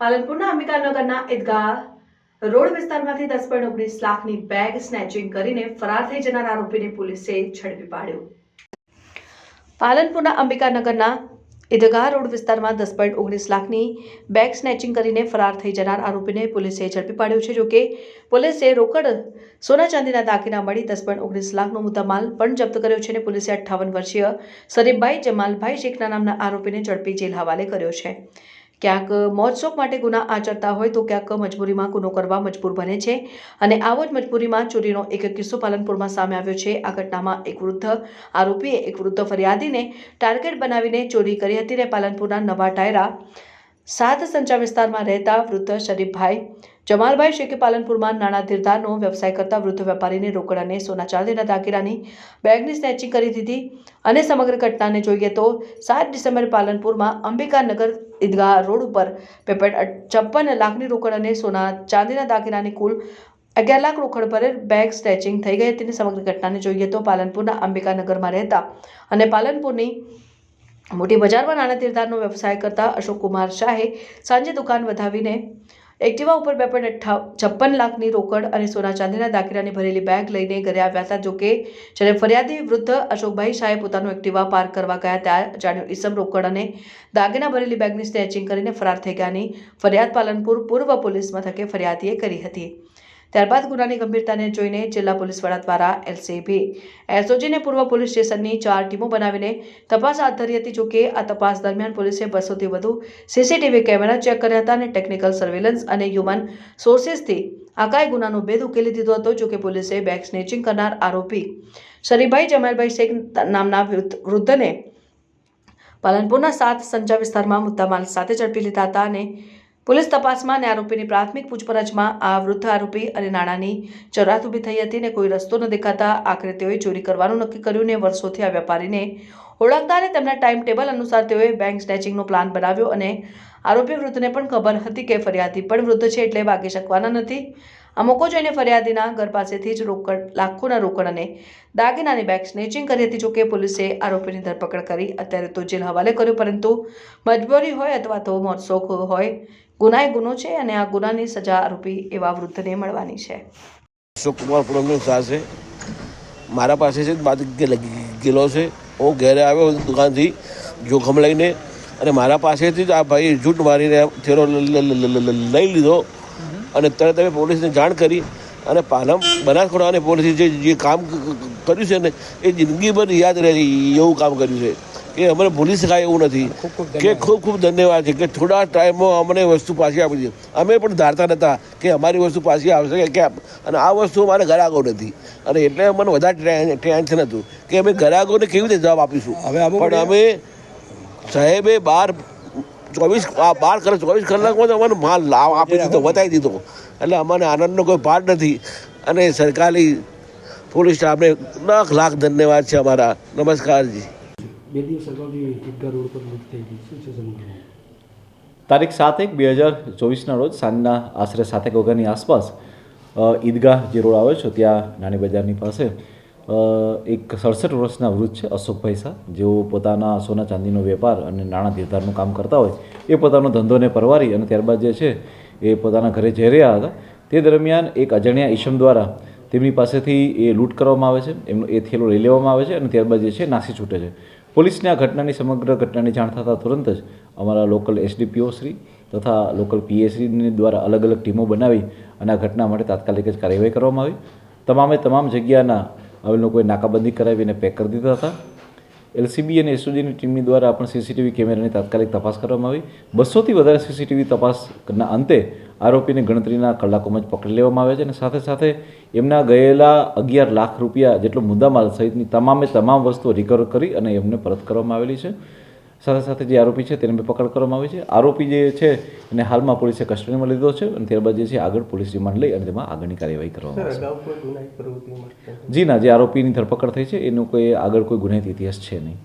પાલનપુરના અંબિકાનગરના ઈદગાહ road વિસ્તારમાંથી દસ point ઓગણીસ લાખની બેગ સ્નેચિંગ કરીને ફરાર થઈ જનાર આરોપીને પોલીસે ઝડપી પાડ્યો. પાલનપુરના અંબિકાનગરના ઈદગાહ રોડ વિસ્તારમાં દસ પોઈન્ટ ઓગણીસ લાખની બેગ સ્નેચિંગ કરીને ફરાર થઈ જનાર આરોપીને પોલીસે ઝડપી પાડ્યો છે જોકે પોલીસે રોકડ સોના ચાંદીના દાગીના મળી દસ પોઈન્ટ ઓગણીસ લાખનો મુદ્દામાલ પણ જપ્ત કર્યો છે અને પોલીસે અઠ્ઠાવન વર્ષીય સરીફભાઈ જમાલભાઈ શેખના નામના આરોપીને ઝડપી જેલ હવાલે કર્યો છે. ક્યાંક મોજશોખ માટે ગુના આચરતા હોય તો ક્યાંક મજબૂરીમાં ગુનો કરવા મજબૂર બને છે. અને આવો જ મજબૂરીમાં ચોરીનો એક કિસ્સો પાલનપુરમાં સામે આવ્યો છે. આ ઘટનામાં એક વૃદ્ધ આરોપીએ એક વૃદ્ધ ફરિયાદીને ટાર્ગેટ બનાવીને ચોરી કરી હતી અને પાલનપુરના નવા ટાયરા સાત સંચા વિસ્તારમાં રહેતા વૃદ્ધ શરીફભાઈ જમાલભાઈ શેખે પાલનપુરમાં નાણાં ધીરધારનો વ્યવસાય કરતા વૃદ્ધ વેપારીને રોકડ અને સોના ચાંદીના દાગીનાની બેગની સ્નેચિંગ કરી દીધી. અને સમગ્ર ઘટનાને જોઈએ તો સાત ડિસેમ્બર પાલનપુરમાં અંબિકાનગર ઈદગાહ રોડ ઉપર પેપેટ છપ્પન લાખની રોકડ અને સોના ચાંદીના દાગીનાની કુલ અગિયાર લાખ રોકડ પર બેગ સ્ટેચિંગ થઈ ગઈ હતી. સમગ્ર ઘટનાને જોઈએ તો પાલનપુરના અંબિકાનગરમાં રહેતા અને પાલનપુરની મોટી બજારમાં નાણાં તીરદારનો વ્યવસાય કરતા અશોક કુમાર શાહે સાંજે દુકાન વધાવીને એક્ટિવા ઉપર બે પોઈન્ટ છપ્પન લાખની રોકડ અને સોના ચાંદીના દાખલાની ભરેલી બેગ લઈને ઘરે આવ્યા હતા. જોકે જ્યારે ફરિયાદી વૃદ્ધ અશોકભાઈ શાહે પોતાનું એક્ટિવા પાર્ક કરવા ગયા ત્યાં જાણ્યું, ઈસમ રોકડ અને દાગીના ભરેલી બેગની સ્નેચિંગ કરીને ફરાર થઈ ગયાની ફરિયાદ પાલનપુર પૂર્વ પોલીસ મથકે ફરિયાદીએ કરી હતી. ત્યારબાદ ગુનાની ગંભીરતાને જોઈને જિલ્લા પોલીસ વડા દ્વારા એલસીબી. એસઓજીને પૂર્વ પોલીસ સ્ટેશનની ચાર ટીમો બનાવીને તપાસ હાથ ધરી હતી જોકે આ તપાસ દરમિયાન પોલીસે બસોથી વધુ સીસીટીવી કેમેરા ચેક કર્યા હતા અને ટેકનિકલ સર્વેલન્સ અને હ્યુમન સોર્સિસથી આકાય ગુનાનો ભેદ ઉકેલી દીધો હતો જોકે પોલીસે બેગ સ્નેચિંગ કરનાર આરોપી શરીફભાઈ જમાલભાઈ શેખ નામના વૃદ્ધને પાલનપુરના સાત સંચા વિસ્તારમાં મુદ્દામાલ સાથે ઝડપી લીધા હતા અને પોલીસ તપાસમાં અને આરોપીની પ્રાથમિક પૂછપરછમાં આ વૃદ્ધ આરોપી અને નાણાંની ચરાત ઊભી થઈ હતી ને કોઈ રસ્તો ન દેખાતા આખરે તેઓએ ચોરી કરવાનું નક્કી કર્યું ને વર્ષોથી આ વેપારીને ઓળખતા અને તેમના ટાઈમ ટેબલ અનુસાર તેઓએ બેંક સ્નેચિંગનો પ્લાન બનાવ્યો અને આરોપી વૃદ્ધને પણ ખબર હતી કે ફરિયાદી પણ વૃદ્ધ છે એટલે ભાગી શકવાના નથી. આ મોકો જોઈને ફરિયાદીના ઘર પાસેથી જ રોકડ, લાખોના રોકડ અને દાગીનાની બેગ સ્નેચિંગ કરી હતી જોકે પોલીસે આરોપીની ધરપકડ કરી. અત્યારે તો જેલ હવાલે કર્યો, પરંતુ મજબૂરી હોય અથવા તો મોજશોખ હોય ગુના એ ગુનો છે અને આ ગુનાની સજા આરોપી એવા વૃદ્ધને મળવાની છે. અશોકકુમાર પુરમનો શાહ છે. મારા પાસે છે, બાદ ગયેલો છે. હું ઘરે આવ્યો દુકાનથી જોખમ લઈને અને મારા પાસેથી જ આ ભાઈ જૂઠ મારીને લ- લઈ લીધો. અને તરત અમે પોલીસને જાણ કરી અને પાલમ બનાસકાંઠાની અને પોલીસે જે જે કામ કર્યું છે ને એ જિંદગીભર યાદ રહે એવું કામ કર્યું છે. કે અમને ભૂલી શકાય એવું નથી. કે ખૂબ ખૂબ ધન્યવાદ છે કે થોડા ટાઈમમાં અમને વસ્તુ પાછી આપી દીધી અમે પણ ધારતા નહોતા કે અમારી વસ્તુ પાછી આવશે કે કેમ? અને આ વસ્તુ અમારે ગ્રાહકો નથી. અને એટલે મને વધારે ટેન- ટેન્શન હતું કે અમે ગ્રાહકોને કેવી રીતે જવાબ આપીશું? હવે પણ અમે સાહેબે બાર ચોવીસ આ બાર કલાક ચોવીસ કલાકમાં તો અમને માલ લાવ આપી દીધો બતાવી દીધો. એટલે અમને આનંદનો કોઈ પાર નથી. અને સરકારી પોલીસ સ્ટાફને લાખ લાખ ધન્યવાદ છે અમારા. નમસ્કારજી બે દિવસ રોડ પર થઈ ગઈ તારીખ સાત એક બે હજાર ચોવીસના રોજ સાંજના આશરે સાત એક વાગ્યાની આસપાસ ઈદગાહ જે રોડ આવે છે ત્યાં નાની બજારની પાસે એક સડસઠ વર્ષના વૃદ્ધ છે અશોકભાઈ શાહ જેઓ પોતાના સોના ચાંદીનો વેપાર અને નાણાં ધીરધારનું કામ કરતા હોય એ પોતાનો ધંધોને પરવારી અને ત્યારબાદ જે છે, એ પોતાના ઘરે જઈ રહ્યા હતા. તે દરમિયાન એક અજાણ્યા ઈશમ દ્વારા તેમની પાસેથી એ લૂંટ કરવામાં આવે છે. એમનો એ થેલો લઈ લેવામાં આવે છે અને ત્યારબાદ જે છે, નાસી છૂટે છે. પોલીસને આ ઘટનાની સમગ્ર ઘટનાની જાણ થતાં તુરંત જ અમારા લોકલ એસડીપીઓ શ્રી તથા લોકલ પીએસસીની દ્વારા અલગ અલગ ટીમો બનાવી અને આ ઘટના માટે તાત્કાલિક જ કાર્યવાહી કરવામાં આવી. તમામે તમામ જગ્યાના અમે લોકોએ નાકાબંધી કરાવીને પેક કરી દીધા હતા. એલસીબી અને એસઓજીની ટીમની દ્વારા પણ સીસીટીવી કેમેરાની તાત્કાલિક તપાસ કરવામાં આવી. બસોથી વધારે સીસીટીવી તપાસના અંતે આરોપીને ગણતરીના કલાકોમાં જ પકડી લેવામાં આવે છે અને સાથે સાથે એમના ગયેલા અગિયાર લાખ રૂપિયા જેટલો મુદ્દામાલ સહિતની તમામે તમામ વસ્તુઓ રિકવર કરી અને એમને પરત કરવામાં આવેલી છે. સાથે સાથે જે આરોપી છે તેને પકડ કરવામાં આવી છે. આરોપી જે છે એને હાલમાં પોલીસે કસ્ટડીમાં લીધો છે અને ત્યારબાદ જે છે આગળ પોલીસ રિમાન્ડ લઈ અને તેમાં આગળની કાર્યવાહી કરવામાં આવશે. જી ના જે આરોપીની ધરપકડ થઈ છે એનો કોઈ આગળ કોઈ ગુનાહિત ઇતિહાસ છે નહીં.